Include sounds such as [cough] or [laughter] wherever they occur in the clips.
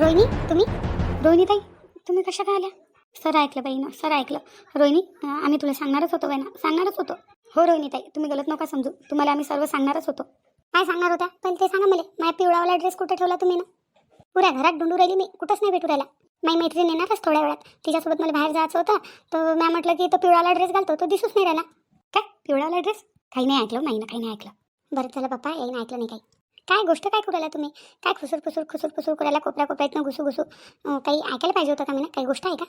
रोहिणी तुम्ही? रोहिणी ताई तुम्ही कशा काय आल्या? सर ऐकलं बाई ना सर ऐकलं. रोहिणी आम्ही तुला सांगणारच होतो बाई ना सांगणारच होतो. हो रोहिणी ताई तुम्ही गलत नका समजू. तुम्हाला आम्ही सर्व सांगणारच होतो. काय सांगणार होत्या? पण ते सांगा मला. माझ्या पिवळावाला ड्रेस कुठे ठेवला तुम्ही ना? पुऱ्या घरात डुंडू राहिली मी. कुठंच नाही भेटू राहिला. माझी मैत्रीण येणारच थोड्या वेळात. तिच्यासोबत मला बाहेर जायचं होतं. तर मॅम म्हटलं की तो पिवळाला ड्रेस घालतो तो दिसूच नाही राहिला. काय? पिवळाला ड्रेस काही नाही ऐकलं नाही ना काही नाही ऐकलं. बरं चला पप्पा याईन ऐकलं नाही काही. काय गोष्ट काय करायला तुम्ही? काय खुसूर खुसूर खुसूर खुसूर करायला कोपऱ्या कोपऱ्यातनं घुसू घुसू. काही ऐकायला पाहिजे होतं का मी काही गोष्ट आहे का?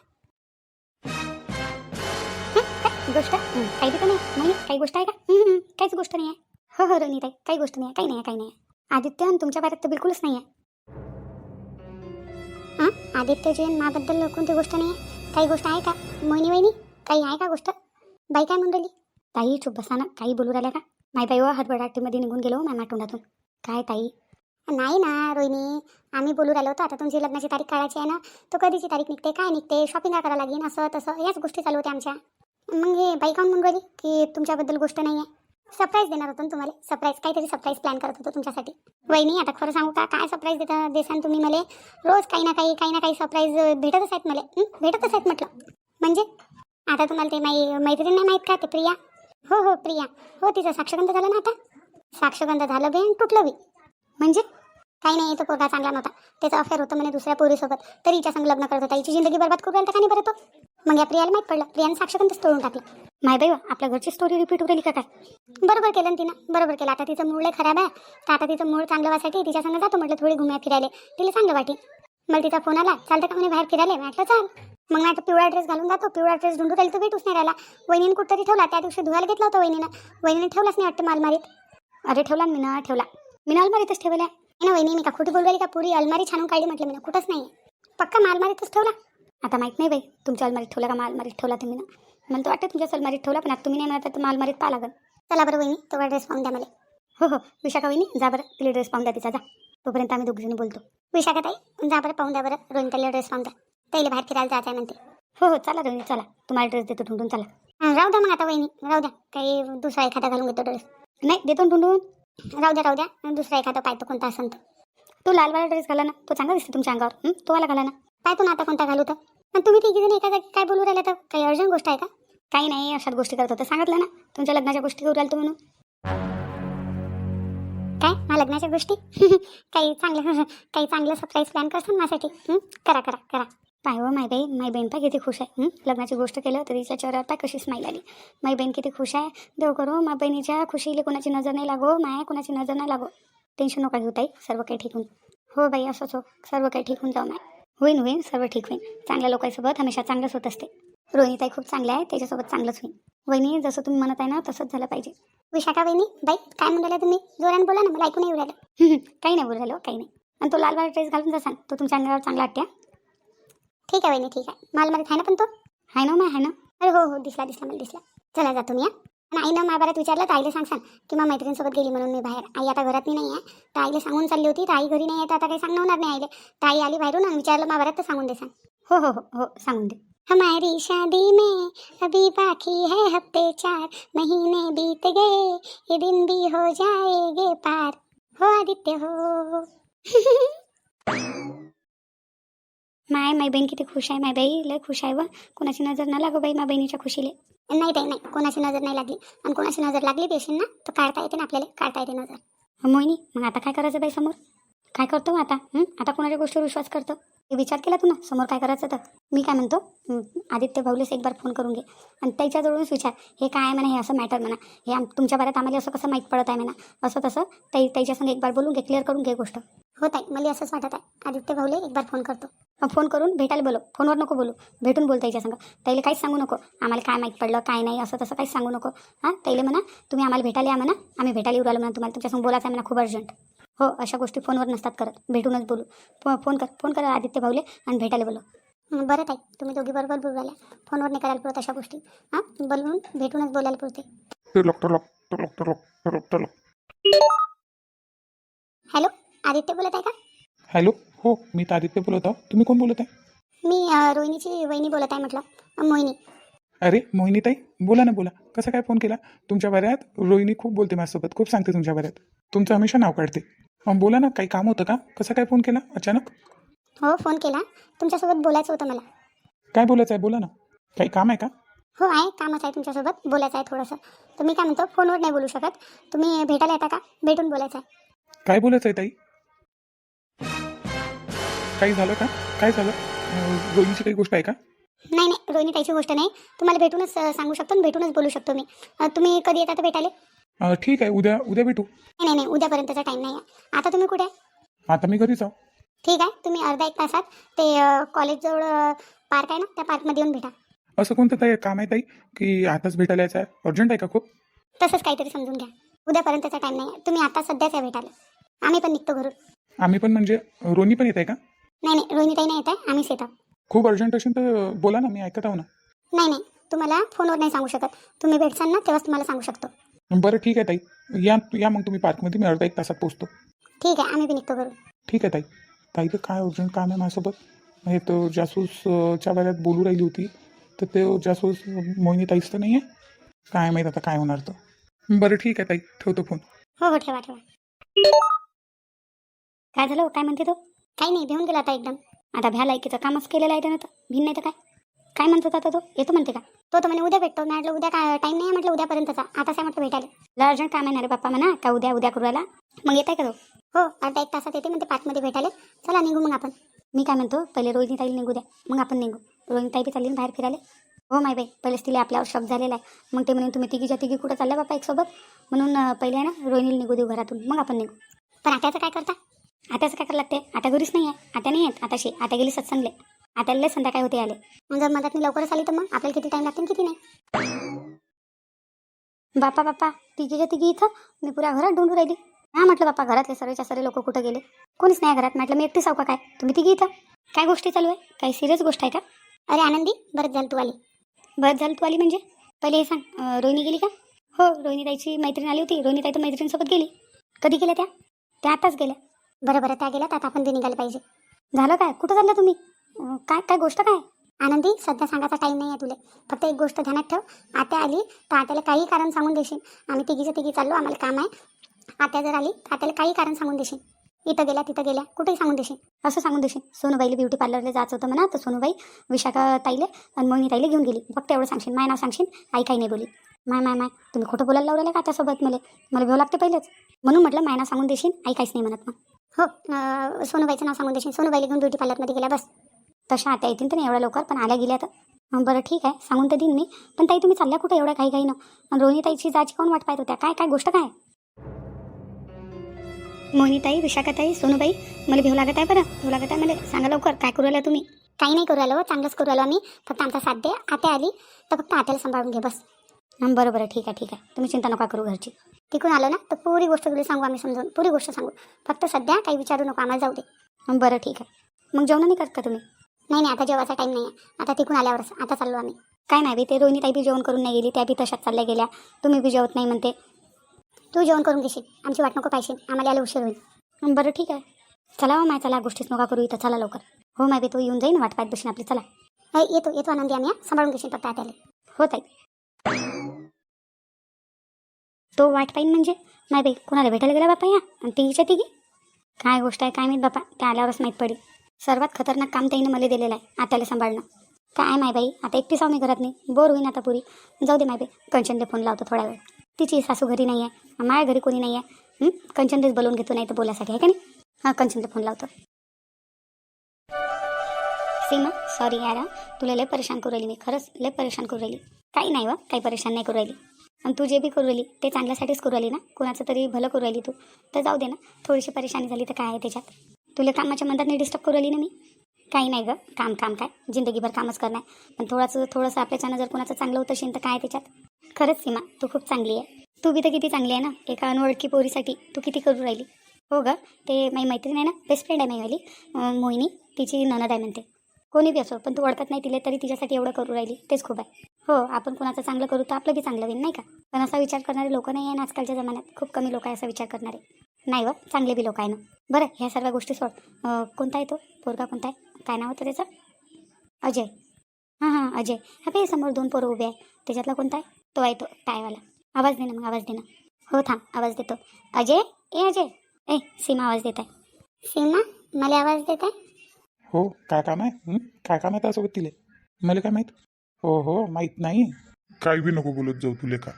गोष्ट? काही बी नाही नाही काही गोष्ट आहे का? हं, काहीच गोष्ट नाही आहे. हो हो रोनीताई काही गोष्ट नाही आहे काही नाही आहे काही नाही आहे. आदित्य आणि तुमच्या बाऱ्यात तर बिलकुलच नाही आहे. हां आदित्य जैन माबद्दल कोणती गोष्ट नाही आहे? काही गोष्ट आहे का? मोहिनी वहिनी काही आहे का गोष्ट? बाई काय म्हणून राहिली? ताई चुप बसा ना. काही बोलू राहिल्या का? माय बाई हो, हरबडाटीमध्ये निघून गेलो माझ्या तोंडातून काय ताई? नाही ना रोहिणी. आम्ही बोलू राहिलो होतो. आता तुमची लग्नाची तारीख काढायची आहे ना तो कधीची तारीख निघते काय निघते? शॉपिंग करावं लागेल असं तसं. याच गोष्टी चालू होत्या आमच्या. मग हे बाई काऊन म्हणून राहिली? की तुमच्याबद्दल गोष्ट नाही आहे सरप्राईज देणार होतो ना तुम्हाला. सरप्राईज काहीतरी सरप्राईज प्लॅन करत होतो तुमच्यासाठी. वहिनी आता खरं सांगू का? काय सरप्राईज देता देसान तुम्ही मला? रोज काही ना काही काही ना काही सरप्राईज भेटतच आहेत मला. भेटतच आहेत म्हटलं. म्हणजे? आता तुम्हाला ते माई मैत्रीण नाही माहीत का? ते प्रिया? हो हो प्रिया. हो तिचं साक्षगंध झालं ना आता? साक्षगंध झालं बी आणि तुटलं बी. म्हणजे? काही नाही तो पोरगा चांगला नव्हता. त्याचं अफेअर होतं म्हणे दुसऱ्या पोरीसोबत. तरी हिच्या संग लग्न करत होता. हिची जिंदगी बरबाद करू राहिला का नाही बरं तो. मग या प्रियाला माहीत पडलं. प्रियाने साक्षगंधच तोडून टाकलं. माय बाई हो, आपल्या घरची स्टोरी रिपीट होऊ का काय? बरोबर केलं ना तिनं. बरोबर केलं. आता तिचं मूळ लय खराब आहे. तर आता तिचं मूळ चांगलं वासाठी तिच्या संग जातो म्हटलं थोडी घुम्या फिरायला. तिला चांगलं वाटे मला तिचा फोन आला. चालतं का म्हणे बाहेर फिरायला? म्हटलं चाल. मग मी आता पिवळा ड्रेस घालून जातो. पिवळा ड्रेस ढूंढू राहिला तो भेटूच नाही राहिला. वहिनीनं कुठतरी ठेवला. त्या दिवशी धुवायला घेतला होता वहिनीनं. वहिनीने ठेवलाच नाही वाटतं मालमारीत. अरे ठेवला ना मी ना ठेवला. मी अलमारीतच ठेवला आहे. ना वहिनी मी का खोटी बोलवाली का पुरी? अलमारी छानून काढली म्हटलं मी ना कुठंच नाही पक्का मालमारीतच ठेवला? आता माहीत नाही बाई तुमच्या अलमारीत ठेवला का मालमारीत ठेवला तुम्ही ना? मला तर वाटतं तुमच्याच अलमारीत ठेवला पण आता तुम्ही नाही म्हणत तर मालमारीत पाहा लागेल. चला बरं वहिनी तो ड्रेस पाहून द्या मला. हो हो विशाखा वहिनी जा बरं तिला ड्रेस पाहून द्या तिचा जा. तोपर्यंत आम्ही दोघीजणी बोलतो. विशाखा ताई जा बरं पाहून द्या बरं रोहिणीला ड्रेस पाहून द्या. ताईला बाहेर फिरायला जायचं आहे म्हणते. हो हो चला रोहिणी चला. तुम्हाला ड्रेस देतो ढूंढून चला. राहू द्या मग आता वहिनी राहू द्या. काही दुसरा एखादा घालून घेतो ड्रेस नाही देतो ना ढूंढून राहू द्या राहू द्या. दुसरा एखादा पाहतो कोणता असेल तर. तो लालवाला ड्रेस घाला ना. तो चांगला दिसतो तुमच्या अंगावर. तो वाला घाला ना. पाहतो ना आता कोणता घालू तर. आणि तुम्ही तिघी जण एका जागी काय बोलू राहिला तर? काही अर्जंट गोष्ट आहे का? काही नाही अशाच गोष्टी करत होतं. सांगितलं ना. तुमच्या लग्नाच्या गोष्टी करू राहिलो म्हणून. काय? हा लग्नाच्या गोष्टी? [laughs] काही चांगलं [laughs] काही चांगलं सरप्राईज प्लॅन करसान माझ्यासाठी. करा करा करा. माय बहीण माई बहीण पाय किती खुश आहे हं? लग्नाची गोष्ट केलं तर तिच्या चेहऱ्यावर पाय कशी स्माईल आली. माई बहीण किती खुश आहे. देव करो मा बहिणीच्या खुशीला कोणाची नजर नाही लागो माया कोणाची नजर नाही लागो. टेन्शन नका घेऊ ताई सर्व काही ठीक होऊन. हो बाई असंच हो सर्व काही ठीक होऊन जाऊ माय. होईन होईन सर्व ठीक होईन. चांगल्या लोकांसोबत हमेशा चांगलंच होत असते. रोहिणीताई खूप चांगल्या आहे त्याच्यासोबत चांगलंच होईन. वहिनी जसं तुम्ही म्हणत आहे ना तसंच झालं पाहिजे. विशाखा वहिनी बाई काय म्हणाला तुम्ही? जोराने बोला ना मला ऐकून येऊ राहिलं. [laughs] काही नाही बोलू राहिलो काही नाही. आणि तो लालवाला ड्रेस घालून जासान तो तुमच्या अंगावर चांगला वाटते हा? ठीक आहे वहिनी ठीक आहे मालमध्ये आहे ना पण तो आहे ना मा आहे ना। अरे हो हो दिसला दिसला मला दिसला। चला जातो मी हा आणि आईनं महाभारत विचारलं तर आईला सांग सांग। की मग मैत्रिणीसोबत गेली म्हणून मी बाहेर। आई आता घरात नाही आहे तर आईला सांगून चालली होती तर आई घरी नाही आहे तर आता काही सांगणं होणार नाही आईले। तर आई आली बाहेरून आणि विचारलं महाभारत तर सांगून दे सांग. हो हो हो हो सांगून दे. हमारी शादी में अभी बाकी है हफ़्ते चार महीने बीत गए ये दिन भी हो जाएँगे पार। हो आदित्य हो। [laughs] माय माय बहीण किती खुश आहे माय बाई लय खुश आहे व. कोणाची नजर ना लागो बाई मा बहिणीच्या खुशीले. नाही ताई नाही. कोणाची नजर नाही लागली. आणि कोणाची नजर लागली पेशंट ना तर काढता येते ना आपल्याला काढता येते नजर. मोहिनी मग आता काय करायचं बाई समोर? काय करतो आता? आता कोणाच्या गोष्टीवर विश्वास करतो? विचार केला तू ना समोर काय करायचं तर. मी काय म्हणतो आदित्य भाऊलेस एक बार फोन करून घे. आणि त्याच्याजवळूनच विचार हे काय आहे म्हणा हे असं मॅटर म्हणा. हे आम तुमच्या बऱ्यात आम्हाला असं कसं माहीत पडत आहे म्हणा. असं तसं ताई त्याच्यासंग एक बार बोलून घे क्लिअर करून घे गोष्ट. हो ताई मला असंच वाटत आहे. आदित्य भाऊले एक बार फोन करतो. मग फोन करून भेटायला बोलो फोनवर नको बोलू. भेटून बोल त्याच्यासंग त्याला काहीच सांगू नको. आम्हाला काय माहीत पडलं काय नाही असं तसं काहीच सांगू नको. हां त्याला म्हणा तुम्ही आम्हाला भेटायला या म्हणा. आम्ही भेटायला येऊ राहिलो म्हणा तुम्हाला. तुमच्यासंग बोलायचं आहे म्हणा खूप अर्जंट हो अशा गोष्टी फोनवर नसतात करत. भेटूनच बोलू. फो फोन कर फोन करा आदित्य भाऊले आणि भेटायला बोलो बरं ताई तुम्ही दोघी बरोबर बोलू राहिल्या. फोनवर नाही करायला पुरत अशा गोष्टी. हां बोलून भेटूनच बोलायला पुरते. हॅलो आदित्य बोलत आहे का? हॅलो हो मी तर आदित्य बोलत आहो. तुम्ही कोण बोलत आहे? मी अं, रोहिणीची वहिनी बोलत आहे म्हटलं. अं, मोहिनी. अरे मोहिनीताई बोला ना बोला. कसं काय फोन केला? तुमच्या बऱ्यात रोहिणी खूप बोलते माझ्यासोबत. खूप सांगते तुमच्या बऱ्यात तुमचं हमेशा नाव काढते. मग बोला ना काही काम होतं का? कसं काय फोन केला? अचानक? हो फोन केला. तुमच्यासोबत बोलायचं होतं मला. काय बोलायचं आहे बोला ना. काही काम आहे का? हो आहे. कामच आहे तुमच्यासोबत. बोलायचं आहे थोडंसं. मी काय म्हणतो फोनवर नाही बोलू शकत. तुम्ही भेटायला येता का? भेटून बोलायचं आहे. काय बोलायचं आहे ताई? काही झालं का? काय झालं? अं, रोहिणीची काही गोष्ट आहे का? नाही नाही. रोहिणी ताईची गोष्ट नाही. तुम्हाला भेटूनच अं, सांगू शकतो आणि भेटूनच बोलू शकतो मी. अं, तुम्ही कधी येता तर भेटायला? अं, ठीक आहे उद्या उद्या भेटू. नाही नाही उद्यापर्यंतचा टाईम नाही आहे आता तुम्ही कुठे? आहे आता मी घरीच आहो. ठीक आहे तुम्ही अर्धा एक तासात ते कॉलेजजवळ पार्क आहे ना त्या पार्कमध्ये येऊन भेटा. असं कोणतं ताई काम आहे ताई? की आताच भेटायला यायचं आहे? अर्जंट आहे का खूप? तसंच काहीतरी समजून घ्या. उद्यापर्यंतचा टाईम नाही आहे तुम्ही आता सध्याच या भेटायला. आम्ही पण निघतो घरून. आम्ही पण म्हणजे रोहिणी पण येत आहे का? नाही नाही रोहिणी ताई नाही येत आहे. आम्हीच येतो. खूप अर्जंट असेल तर बोला ना मी ऐकत आहो ना. नाही नाही तुम्हाला फोनवर नाही सांगू शकत. तुम्ही भेटसाल ना तेव्हाच तुम्हाला सांगू शकतो. बरं ठीक आहे ताई. या या मग तुम्ही पार्कमध्ये मी अर्धा एक तासात पोचतो ठीक आहे आम्ही निघतो घरून. ठीक आहे ताई. ताईचं काय अर्जंट काम आहे माझ्यासोबत? हे तर जासूसच्या वेळात बोलू राहिली होती. तर ते जासूस मोहिनी ताईच तर नाही आहे काय माहीत आता काय होणार तर. बरं ठीक आहे ताई. ठेवतो फोन. हो हो ठेवा ठेवा. काय झालं हो? काय म्हणते तो? काही नाही भेऊन गेला आता एकदम. आता भ्या लायकीचं कामच केलेलं आहे त्यानं तर. भिन नाही तर काय? काय म्हणत होता तो? येतो म्हणते का? तो तर म्हणे उद्या भेटतो. मी म्हटलं उद्या काय टाईम नाही? म्हटलं उद्यापर्यंतचा. आता काय म्हटलं भेटायला. लय अर्जंट काम आहे ना रे बाप्पा म्हणा का उद्या उद्या करू आला मग येत आहे का तो? हो अर्धा एक तासात येते म्हणते पाचमध्ये भेटायला. चला निघू मग आपण. मी काय म्हणतो पहिले रोहिणी ताईला निघू द्या मग आपण निघू. रोहिणी ताई बी चालली बाहेर फिरायला. हो माय बाई पहिलेच तिला आपल्यावर शॉक झालेला आहे. मग ते म्हणून तुम्ही तिघीच्या तिघी कुठं चालल्या बापा एकसोबत? म्हणून पहिले आहे ना रोहिणीला निघू देऊ घरातून मग आपण निघू. पण आत्याचं काय करता? आत्याचं काय करायला लागते? आता घरीच नाही आहे आता नाही आहेत आताशी आता गेली सत्संगले. आता लय संध्याकाळी होते आले. मग जर मदत लवकरच आली तर मग? आपल्याला किती टाईम लागते आणि किती नाही? बापा बापा तिघीच्या तिघी इथं? मी पुऱ्या घरात ढूंढू राहिली. हा म्हटलं बापा घरातले सर्वच्या सर्व लोक कुठं गेले? कोणीच नाही घरात. म्हटलं मी एकटी साव का काय? तुम्ही तिघी इथं? काय गोष्टी चालू आहे? काही सिरियस गोष्ट आहे का? अरे आनंदी बरं झालं तू आली. बरं झालं तू आली म्हणजे? पहिले हे सांग रोहिणी गेली का? हो रोहिणी ताईची मैत्रीण आली होती. रोहिणी ताई तर मैत्रिणीसोबत गेली. कधी गेल्या त्या? त्या आताच गेल्या. बरं बरं त्या तर आता आपण ते निघायला पाहिजे. झालं काय? कुठं चाललं तुम्ही? काय काय गोष्ट काय? आनंदी सध्या सांगायचा टाईम नाही आहे तुला. फक्त एक गोष्ट ध्यानात ठेव. आत्या आली तर आत्याला काही कारण सांगून देशील. आम्ही तिघीचं तिघी चाललो आम्हाला काम आहे. आत्या जर आली तर आत्याला काही कारण सांगून देशील. इथं गेल्या तिथं गेल्या कुठेही सांगून देशील. असं सांगून देशील. सोनूबाईला ब्युटी पार्लरला जायचं होतं म्हणा तर सोनूबाई विशाखा ताईले आणि मोहिनी ताईले घेऊन गेली. फक्त एवढं सांगशील. माय नाव सांगशील आई काही नाही बोली. माय माय माय तुम्ही खोटं बोलायला लावलेलं का त्यासोबत मला? मला भेव लागते पहिलेच. म्हणून म्हटलं माय नाव सांगून देशील आई काहीच नाही म्हणत मग. हो अं, सोनूबाईचं नाव सांगून देशील. सोनूबाईला घेऊन ब्युटी पार्लरमध्ये गेल्या बस. तशा आता येतील तर नाही एवढ्या लवकर पण आल्या गेल्या तर. बरं ठीक आहे सांगून तर देईन मी. पण ताई तुम्ही चालल्या कुठं एवढ्या काही काही ना आणि रोहिणी ताईची जायची कोण वाट पाहत होत्या? काय काय गोष्ट काय? मोहिनीताई विशाखाताई सोनूबाई मला भेव लागत आहे बरं. भेव लागत आहे मला. सांगा लवकर काय करू राहिला तुम्ही? काही नाही करू राहिलो चांगलंच करू राहिलो आम्ही. फक्त आमचा साथ दे आत्या आली. तर फक्त आत्याला सांभाळून घे बस. बरं बरं ठीक आहे ठीक आहे. तुम्ही चिंता नका करू घरची. तिकडून आलं ना तर पुरी गोष्ट तुला सांगू आम्ही समजून. पुरी गोष्ट सांगू. फक्त सध्या काही विचारू नको आम्हाला जाऊ दे. बरं ठीक आहे. मग जेवण नाही करत का तुम्ही? नाही नाही आता जेवायचा टाईम नाही आहे आता तिकडून आल्यावरच आता चाललो आम्ही. काय नाही बी ते रोहिणी ताई बी जेवण करून नाही गेली त्या बी तशाच चालल्या गेल्या. तुम्ही बी जेवत नाही म्हणते. तू जेवण करून घेशील. आमची वाट नको पाहिजे आम्हाला यायला उशीर होईल. बरं ठीक आहे. चला हो माय चला गोष्टीच नका करू इथं. चला लवकर. हो माय बी तू येऊन जाईन वाट पाहत बसून आपली. चला. अ, येतो येतो आनंदी आम्ही सांभाळून घेशील पत्ता आत्याला. हो ताई. तो वाट पाहिन म्हणजे? नाही बाई कोणाला भेटायला गेला बापा या? आणि तिघीच्या तिघी? काय गोष्ट आहे काय माहीत बापा? त्या आल्यावरच माहीत पडेल. सर्वात खतरनाक काम त्याईनं मला दिलेलं आहे आत्याला सांभाळणं. काय माय बाई आता एकटी आहो मी घरात नाही बोर होईन आता पुरी. जाऊ दे माय बाई कंचनला फोन लावतो थोडा वेळ. तिची सासू घरी नाही आहे माझ्या घरी कोणी नाही आहे कंचनलेच बोलवून घेतो नाही तर बोलायसाठी आहे का नाही? हां कंचनला फोन लावतो. सीमा सॉरी यार तुला लय परेशान करू राहिली मी खरंच लय परेशान करू राहिली. काही नाही व काही परेशान नाही करू राहिली. आणि तू जे बी करू राहिली ते चांगल्यासाठीच करू राहिली ना? कुणाचं तरी भलं करू राहिली तू. तर जाऊ दे ना थोडीशी परेशानी झाली तर काय आहे त्याच्यात? तुला कामाच्या मनात नाही डिस्टर्ब करू आली ना मी? काही नाही गं. काम काम काय? जिंदगीभर कामच करणार. पण थोडंसं थोडंसं आपल्याच्यानं जर कुणाचं चांगलं होत असेल तर काय त्याच्यात? खरंच सीमा तू खूप चांगली आहे. तू बी तर किती चांगली आहे ना? एका अनवळखी पोरीसाठी तू किती करू राहिली? हो गं. ते माझी मैत्रीण आहे ना? बेस्ट फ्रेंड आहे माझीवाली मोहिनी. तिची ननद आहे म्हणते. कोणी बी असो पण तू ओळखत नाही तिला तरी तिच्यासाठी एवढं करू राहिली. तेच खूप आहे. हो आपण कुणाचं चांगलं करू तर आपलं बी चांगलं होईल नाही का? पण असा विचार करणारे लोक नाही आहे ना आजकालच्या जमान्यात. खूप कमी लोक आहे असा विचार करणारे. नाही व चांगले बी लोक आहे ना. बरं ह्या सर्व गोष्टी सोड. कोणता आहे तो? पोरगा कोणता आहे? काय नाव होतं त्याचं? अजय. हां हां अजय. हा पे समोर दोन पोरं उभे आहे त्याच्यातला कोणता आहे? तो आहे तो टायवाला. आवाज दे ना मग आवाज दे ना. हो थांब आवाज देतो. अजय? ए अजय. ए सीमा आवाज देत आहे. सीमा मला आवाज देत आहे? हो काय काम आहे? हं? काय काम आहे त्यासोबत तिले? मला काय माहीत? हो हो माहीत नाही. काय बी नको बोलत जाऊ तुले का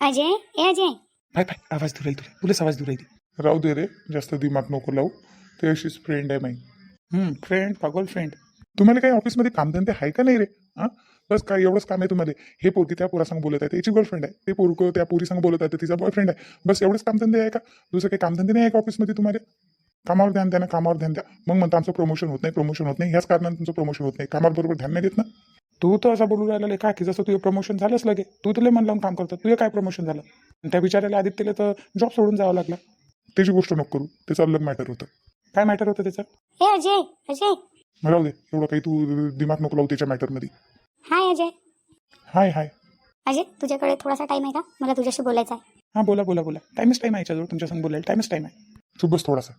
अजय? ए अजय. आवाज दूर राहील तुला. तुलाच आवाज दूर राहील राहू दे रे जास्त दिमाग नको लावू. ते अशीच फ्रेंड आहे हं, फ्रेंड पागल फ्रेंड तुम्हाला काही ऑफिसमध्ये कामधंदे आहे का नाही रे? हा? बस काय एवढंच काम आहे तुम्हाला. हे पोरगी त्या पोरासंग बोलत आहे त्याची गर्लफ्रेंड आहे. ते पोरग त्या पोरीसंग बोलत आहे तिचा बॉयफ्रेंड आहे. बस एवढंच कामधंदे आहे का? दुसरं काही कामधंदे नाही आहे का ऑफिसमध्ये तुम्हाला? कामावर ध्यान द्या ना कामावर ध्यान द्या. मग म्हणता आमचं प्रमोशन होत नाही प्रमोशन होत नाही. ह्याच कारणाने तुमचं प्रमोशन होत नाही. कामावर बरोबर ध्यान नाही देत ना. तू तर असं बोलू राहिला का? की जसं तुझं प्रमोशन झालंच लगे. तू तुला मन लावून काम करतो. तुझं काय प्रमोशन झालं? त्या बिचारायला आदित्यला तर जॉब सोडून जावं लागला. त्याची गोष्ट नको करू. त्याचं अलग मॅटर होतं. काय मॅटर होतं त्याचं? ए अजय अजय. राहू दे. एवढं काही तू दिमाग नको लावू त्याच्या मॅटरमध्ये हाय अजय. हाय हाय. अजय तुझ्याकडे थोडासा टाइम आहे का? मला तुझ्याशी बोलायचं आहे. हां बोला बोला बोला. टाईमच टाईम आहे याच्याजवळ तुमच्या संग बोलायला. टाईमच टाईम आहे. तू बस थोडासा.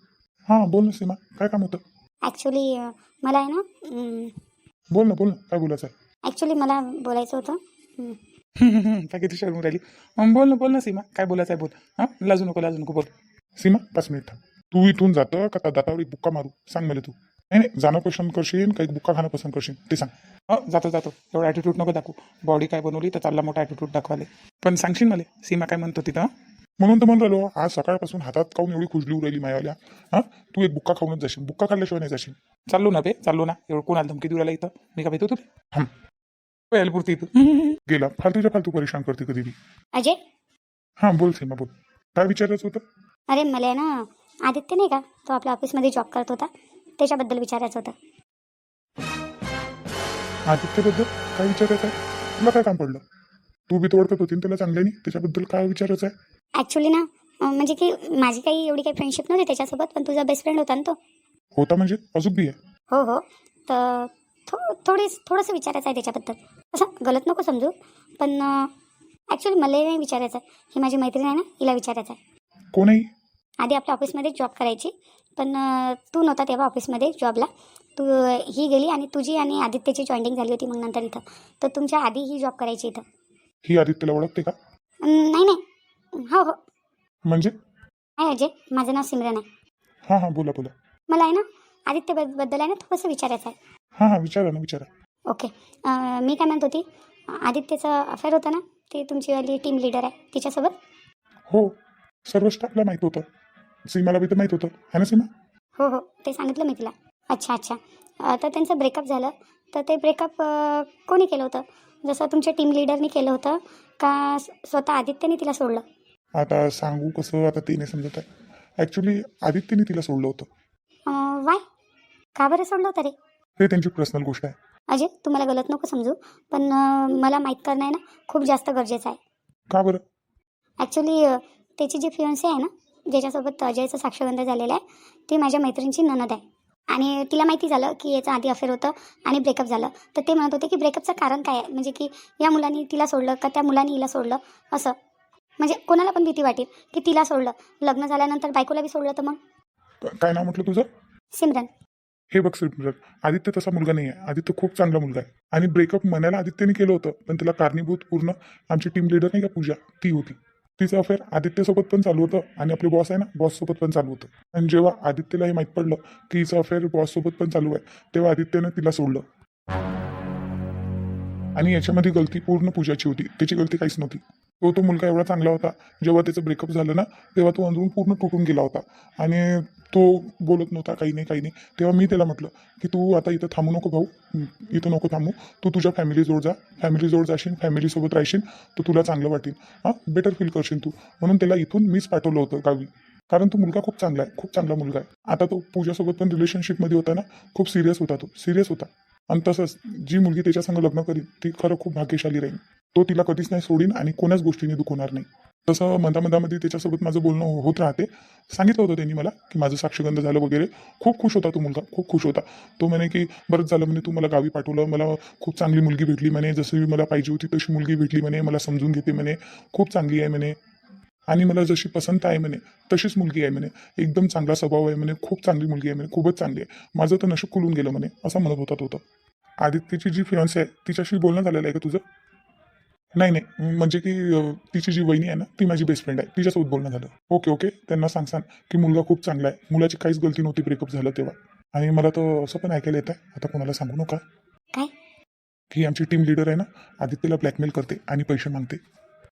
हां बोल ना सीमा. काय काम होतं? ॲक्च्युली मला आहे ना बोल ना बोल ना. काय बोलायचं आहे? ॲक्च्युली मला बोलायचं होतं अं, हं, हं, हं, काय किती शरमून राहिली. बोल ना बोल ना सीमा. काय बोलायचं आहे बोल. हां लाजू नको लाजू नको बोल. सीमा पाच मिनिट. थांब तू इथून जातं का त्या दातावर बुक्का मारू? सांग मला तू. नाही नाही जाणं पसंत करशील काही बुक्का खाणं पसंत करशील? ते सांग. हां जातो जातो. एवढा ॲटिट्यूड नको दाखवू. बॉडी काय बनवली तर चालला मोठा ॲटिट्यूड दाखवाले पण सांगशील मला सीमा काय म्हणतो तिथं हं? म्हणून तर म्हणून राहिलो आज सकाळपासून हातात काऊन एवढी खुजली उरायली मायावाल्या. हा तू एक बुक्का खाऊनच जाशील. बुक्का खाल्ल्याशिवाय नाही जाशील. चाललो ना बे चाललो ना. एवढं कोणाला धमकी देऊ राहिला इथं? मी का भेटतो तुला? थांब. यायला इथं. [laughs] गेला. फालतूच्या फालतू परेशान करते कधी बी. अजय? हां बोल सीमा बोल. काय विचारायचं होतं अरे मला ना आदित्य नाही का तो आपल्या ऑफिसमध्ये जॉब करत होता? त्याच्याबद्दल विचारायचं होतं. आदित्यबद्दल काय विचारायचं आहे? तुला काय काम पडलं? तू बी तोडकत होती ना त्याला चांगल्याने? त्याच्याबद्दल काय विचारायचं आहे? ॲक्च्युली ना अं, म्हणजे की माझी काही एवढी काही फ्रेंडशिप नव्हती त्याच्यासोबत पण तुझा बेस्ट फ्रेंड होता ना तो. होता म्हणजे? अजून बी आहे. हो हो. तर थो थोडी थोडंसं विचारायचं आहे त्याच्याबद्दल. असं गलत नको समजू पण ॲक्च्युली मला नाही विचारायचं. आहे ही माझी मैत्रीण आहे ना हिला विचारायचं आहे. कोणही? आधी आपल्या ऑफिसमध्ये जॉब करायची. पण तू नव्हता तेव्हा ऑफिसमध्ये जॉबला. तू ही गेली आणि तुझी आणि आदित्यची जॉईनिंग झाली होती मग नंतर इथं. तर तुमच्या आधी ही जॉब करायची इथं. ही आदित्यला ओळखते का? नाही नाही. हो हो. म्हणजे? आहे अजय. माझं नाव सिमरन आहे. हां हां. बोला बोला. मला आहे ना आदित्यबद्दल आहे ना थोडंसं विचारायचं आहे. हां हां. विचारा ना विचारा. ओके. अं, मी काय म्हणत होती आदित्यचं अफेअर होतं ना ती तुमची वाली टीम लिडर आहे तिच्यासोबत? हो. सर्व स्टाफला माहीत होतं. सीमाला बी तर माहीत होतं. है ना सीमा? हो हो. ते सांगितलं मी तिला. अच्छा अच्छा. अं, तर त्यांचं ब्रेकअप झालं. तर ते ब्रेकअप कोणी केलं होतं? जसं तुमच्या टीम लिडरनी केलं होतं का स- स्वतः आदित्यने तिला सोडलं? आता सांगू कसं आता ते नाही समजत आहे. ॲक्च्युली आदित्यने तिला सोडलं होतं. वाय का बरं सोडलं होतं रे? ते त्यांची पर्सनल गोष्ट आहे. अजय तुम्हाला गलत नको समजू. पण अं, मला माहीत करणं आहे ना खूप जास्त गरजेचं आहे. का बरं? ॲक्च्युली त्याची जी फियन्सी आहे ना ज्याच्यासोबत अजयचं साक्षगंध झालेलं आहे ती माझ्या मैत्रिणीची ननद आहे. आणि तिला माहिती झालं की याचं आधी अफेअर होतं आणि ब्रेकअप झालं. तर ते म्हणत होते की ब्रेकअपचं कारण काय आहे? म्हणजे की या मुलांनी तिला सोडलं का त्या मुलांनी हिला सोडलं? असं. म्हणजे कोणाला पण भीती वाटेल की तिला सोडलं. लग्न झाल्यानंतर बायकोला बी सोडलं तर मग? काय नाव म्हटलं तुझं? सिमरन. हे बघ श्रीपुत्र आदित्य तसा मुलगा नाही आहे आदित्य खूप चांगला मुलगा आहे. आणि ब्रेकअप म्हणायला आदित्यने केलं होतं पण त्याला कारणीभूत पूर्ण आमची टीम लिडर नाही का पूजा ती होती. तिचं अफेअर आदित्यसोबत पण चालू होतं आणि आपले बॉस आहे ना बॉस सोबत पण चालू होतं. आणि जेव्हा आदित्यला हे माहीत पडलं की हिचं अफेअर बॉस सोबत पण चालू आहे तेव्हा आदित्यनं तिला सोडलं. आणि याच्यामध्ये गलती पूर्ण पूजाची होती त्याची गलती काहीच नव्हती. तो तो मुलगा एवढा चांगला होता जेव्हा त्याचं ब्रेकअप झालं ना तेव्हा तो अंदरून पूर्ण तुटून गेला होता. आणि तो बोलत नव्हता काही नाही काही नाही. तेव्हा मी त्याला म्हटलं की तू आता इथं थांबू नको भाऊ. इथं नको थांबू. तू तुझ्या फॅमिलीजवळ जा. फॅमिलीजवळ जाशील फॅमिलीसोबत राहशील तर तुला चांगलं वाटेल. हां बेटर फील करशील तू. म्हणून त्याला इथून मीच पाठवलं होतं गावी. कारण तो मुलगा खूप चांगला आहे खूप चांगला मुलगा आहे. आता तो पूजासोबत पण रिलेशनशिपमध्ये होता ना खूप सिरियस होता तो सिरियस होता. आणि तसंच जी मुलगी त्याच्यासंग लग्न करील ती खरं खूप भाग्यशाली राहील. तो तिला कधीच नाही सोडीन आणि कोणाच गोष्टीने दुखवणार नाही. तसं मंदामंदामध्ये त्याच्यासोबत माझं बोलणं हो- होत राहते. सांगितलं होतं त्यांनी मला की माझं साक्षगंध झालं वगैरे. खूप खुश होता तो मुलगा खूप खुश होता. तो म्हणे की बरंच झालं म्हणे तू मला गावी पाठवलं. मला खूप चांगली मुलगी भेटली म्हणे. जशी मला पाहिजे होती तशी मुलगी भेटली म्हणे. मला समजून घेते म्हणे. खूप चांगली आहे म्हणे. आणि मला जशी पसंत आहे म्हणे तशीच मुलगी आहे म्हणे. एकदम चांगला स्वभाव आहे म्हणे. खूप चांगली मुलगी आहे म्हणे. खूपच चांगली आहे. माझं तर नशीब खुलून गेलं म्हणे. असं म्हणत होता तो आदित्यची जी फियन्स आहे तिच्याशी बोलणं झालेलं आहे का तुझं? नाही नाही. म्हणजे की तिची जी वहिनी आहे ना ती माझी बेस्ट फ्रेंड आहे. तिच्यासोबत बोलणं झालं. Okay okay. त्यांना सांग सांग की मुलगा खूप चांगला आहे. मुलाची काहीच गलती नव्हती ब्रेकअप झालं तेव्हा. आणि मला तर असं पण ऐकायला येत आहे आता कोणाला सांगू नका. काय? की आमची टीम लीडर आहे ना आदित्यला ब्लॅकमेल करते आणि पैसे मागते.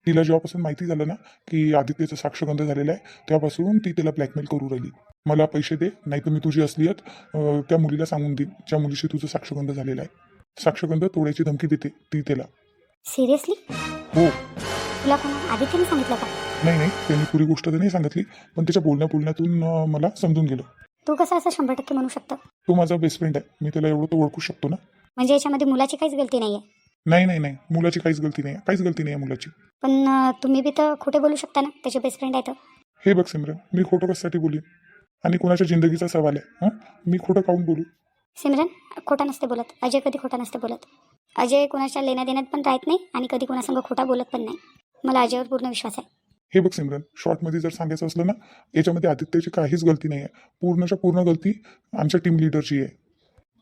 तिला जेव्हापासून माहिती झालं ना की आदित्यचं साक्षगंध झालेलं आहे तेव्हापासून ती तिला ब्लॅकमेल करू राहिली. मला पैसे दे नाही तर मी तुझी असलीयत अं, त्या मुलीला सांगून देईन. ज्या मुलीशी तुझं साक्षगंध झालेलं आहे. साक्षगंध तोडायची धमकी देते ती तिला. सिरियसली? हो. तुला कोण आदित्यने सांगितलं का? नाही नाही. त्यांनी पुरी गोष्ट तर नाही सांगितली पण त्याच्या बोलण्या बोलण्यातून अं, मला समजून गेलं. तू कसं असं शंभर टक्के म्हणू शकतो? तो माझा बेस्ट फ्रेंड आहे. मी त्याला एवढं तर ओळखू शकतो ना? म्हणजे याच्यामध्ये मुलाची काहीच गलती नाही आहे नाही नाही नाही. मुलाची काहीच गलती नाही काहीच गलती नाही आहे मुलाची. पण अं, तुम्ही बी तर खोटे बोलू शकता ना? त्याचे बेस्ट फ्रेंड आहे तर हे बघ सिमरन मी खोटं कशासाठी बोलीन? आणि कोणाच्या जिंदगीचा सवाल आहे हं? मी खोटं काऊन बोलू? सिमरन खोटा नसते बोलत. अजय कधी खोटा नसते बोलत. अजय कोणाच्या लेण्या देण्यात पण राहत नाही आणि कधी कोणासंग खोटा बोलत पण नाही. मला अजयवर पूर्ण विश्वास आहे. हे बघ सिमरन शॉर्टमध्ये जर सांगायचं असलं ना याच्यामध्ये आदित्यची काहीच गलती नाही आहे पूर्णच्या पूर्ण गलती आमच्या टीम लिडरची आहे.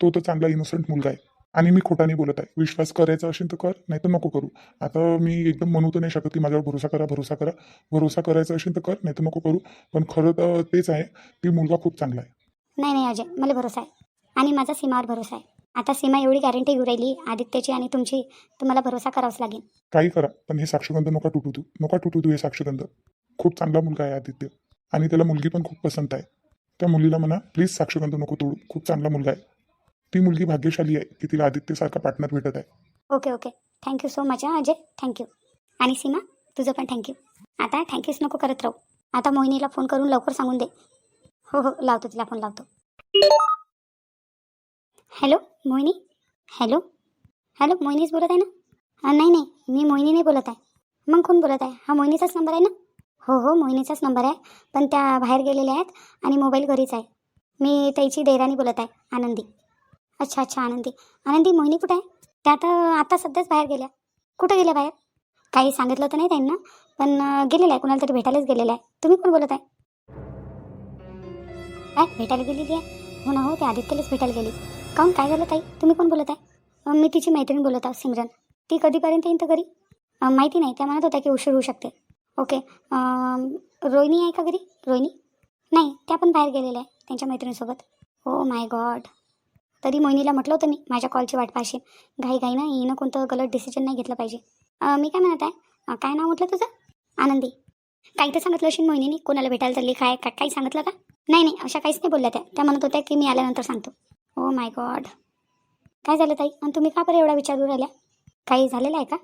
तो तर चांगला इनोसंट मुलगा आहे. आणि मी खोटा नाही बोलत आहे. विश्वास करायचा असेल तर कर नाही तर नको करू. आता मी एकदम म्हणू तर नाही शकत की माझ्यावर भरोसा करा भरोसा करा. भरोसा करायचा असेल तर कर नाही तर नको करू. पण खरं तर तेच आहे की मुलगा खूप चांगला आहे. नाही नाही अजय मला भरोसा आहे. आणि माझा सीमावर भरोसा आहे. आता सीमा एवढी गॅरंटी घेऊ राहिली आदित्यची आणि तुमची तर मला भरोसा करावाच लागेल. काही करा पण हे साक्षगंध नका तुटू तू नका तुटू तू हे साक्षगंध. खूप चांगला मुलगा आहे आदित्य आणि त्याला मुलगी पण खूप पसंत आहे. त्या मुलीला म्हणा प्लीज साक्षगंध नको तोडू खूप चांगला मुलगा आहे. ती मुलगी भाग्यशाली आहे की तिला आदित्यसारखा पार्टनर भेटत आहे. Okay okay thank you so much हां अजय. थँक्यू आणि सीमा तुझं पण थँक्यू आता थँक्यूच नको करत राहू. आता मोहिनीला फोन करून लवकर सांगून दे. हो हो लावतो तिला फोन लावतो. हॅलो मोहिनी? हॅलो? हॅलो मोहिनीच बोलत आहे ना? नाही नाही मी मोहिनी नाही बोलत आहे. मग कोण बोलत आहे? हा मोहिनीचाच नंबर आहे ना? हो हो मोहिनीचाच नंबर आहे. पण त्या बाहेर गेलेल्या आहेत आणि मोबाईल घरीच आहे. मी त्याची देराणी बोलत आहे आनंदी. अच्छा अच्छा आनंदी. आनंदी मोहिनी कुठं आहे? त्या तर आता सध्याच बाहेर गेल्या. कुठं गेल्या बाहेर? काही सांगितलं तर नाही त्यांना पण गेलेलं आहे. कुणाला तरी भेटायलाच गेलेलं आहे. तुम्ही कोण बोलत आहे? काय भेटायला गेलेली आहे? हो ना हो ते आदित्यलाच भेटायला गेली. काहून? काय झालं ताई? तुम्ही कोण बोलत आहे? मी तिची मैत्रीण बोलत आहोत सिमरन. ती कधीपर्यंत येईन तर घरी? माहिती नाही. त्या म्हणत होत्या की उशीर होऊ शकते. ओके. रोहिणी आहे का घरी? रोहिणी? नाही त्या पण बाहेर गेलेल्या आहे त्यांच्या मैत्रिणीसोबत. हो माय गॉड. तरी मोहिनीला म्हटलं होतं मी माझ्या कॉलची वाट पाहशील. घाई घाई ना हिनं कोणतं गलत डिसिजन नाही घेतलं पाहिजे. मी काय म्हणत आहे? काय नाव म्हटलं तुझं? आनंदी. काही तर सांगितलं असेल मोहिनीने. कोणाला भेटायला चालली काय काय काही सांगितलं का? नाही नाही अशा काहीच नाही बोलल्या त्या. त्या म्हणत होत्या की मी आल्यानंतर सांगतो. ओ माय गॉड काय झालं ताई? आणि तुम्ही का बरं एवढा विचारू राहिल्या? काही झालेलं आहे का?